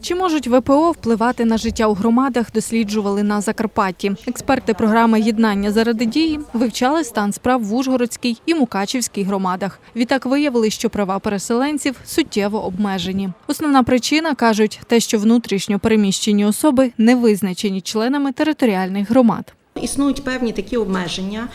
Чи можуть ВПО впливати на життя у громадах, досліджували на Закарпатті. Експерти програми «Єднання заради дії вивчали стан справ в Ужгородській і Мукачівській громадах. Відтак виявили, що права переселенців суттєво обмежені. Основна причина кажуть, те, що внутрішньо переміщені особи не визначені членами територіальних громад. Існують певні такі обмеження,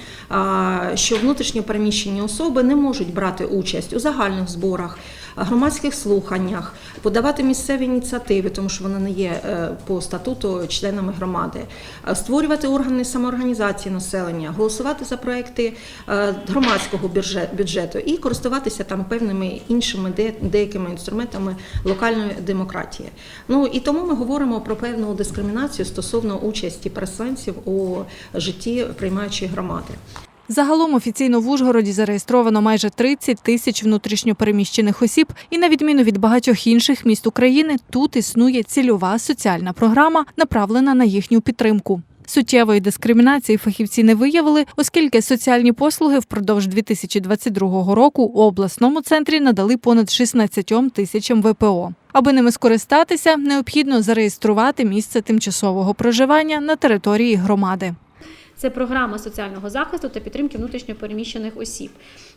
що внутрішньо переміщені особи не можуть брати участь у загальних зборах, громадських слуханнях, подавати місцеві ініціативи, тому що вони не є е, по статуту членами громади, е, створювати органи самоорганізації населення, голосувати за проекти е, громадського бюджет- бюджету і користуватися там певними іншими деякими інструментами локальної демократії. Ну і тому ми говоримо про певну дискримінацію стосовно участі переселенців у житті приймаючої громади. Загалом офіційно в Ужгороді зареєстровано майже 30 тисяч внутрішньопереміщених осіб, і на відміну від багатьох інших міст України, тут існує цільова соціальна програма, направлена на їхню підтримку. Суттєвої дискримінації фахівці не виявили, оскільки соціальні послуги впродовж 2022 року у обласному центрі надали понад 16 тисячам ВПО. Аби ними скористатися, необхідно зареєструвати місце тимчасового проживання на території громади. Це програма соціального захисту та підтримки внутрішньопереміщених осіб.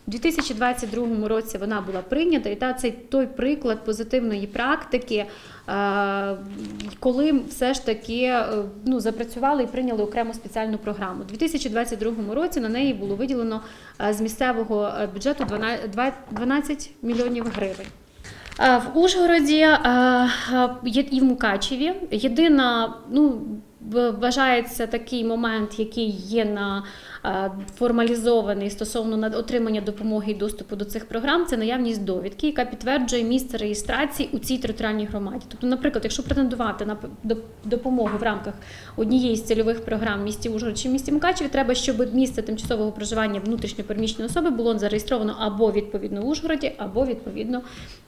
У 2022 році вона була прийнята, і та це той приклад позитивної практики, е, коли все ж таки е, ну, запрацювали і прийняли окрему спеціальну програму. У 2022 році на неї було виділено е, з місцевого бюджету 12 12 мільйонів гривень. В Ужгороді і в Мукачеві єдина, ну вважається такий момент, який є на формалізований стосовно отримання допомоги і доступу до цих програм, це наявність довідки, яка підтверджує місце реєстрації у цій територіальній громаді. Тобто, наприклад, якщо претендувати на допомогу в рамках однієї з цільових програм місті Ужгород чи місті Мукачеві, треба, щоб місце тимчасового проживання внутрішньопереміщеної особи було зареєстровано або відповідно в Ужгороді, або відповідно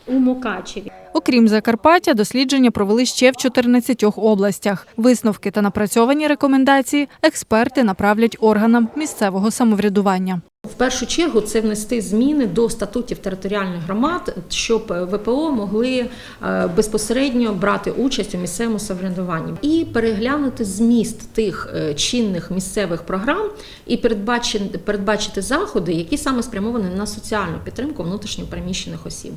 у Мукачеві. Окрім Закарпаття, дослідження провели ще в 14 областях. Висновки та напрацьовані рекомендації експерти направлять органам місцевого самоврядування. В першу чергу це внести зміни до статутів територіальних громад, щоб ВПО могли е, безпосередньо брати участь у місцевому самоврядуванні і переглянути зміст тих е, чинних місцевих програм і передбачити, заходи, які саме спрямовані на соціальну підтримку внутрішньо переміщених осіб.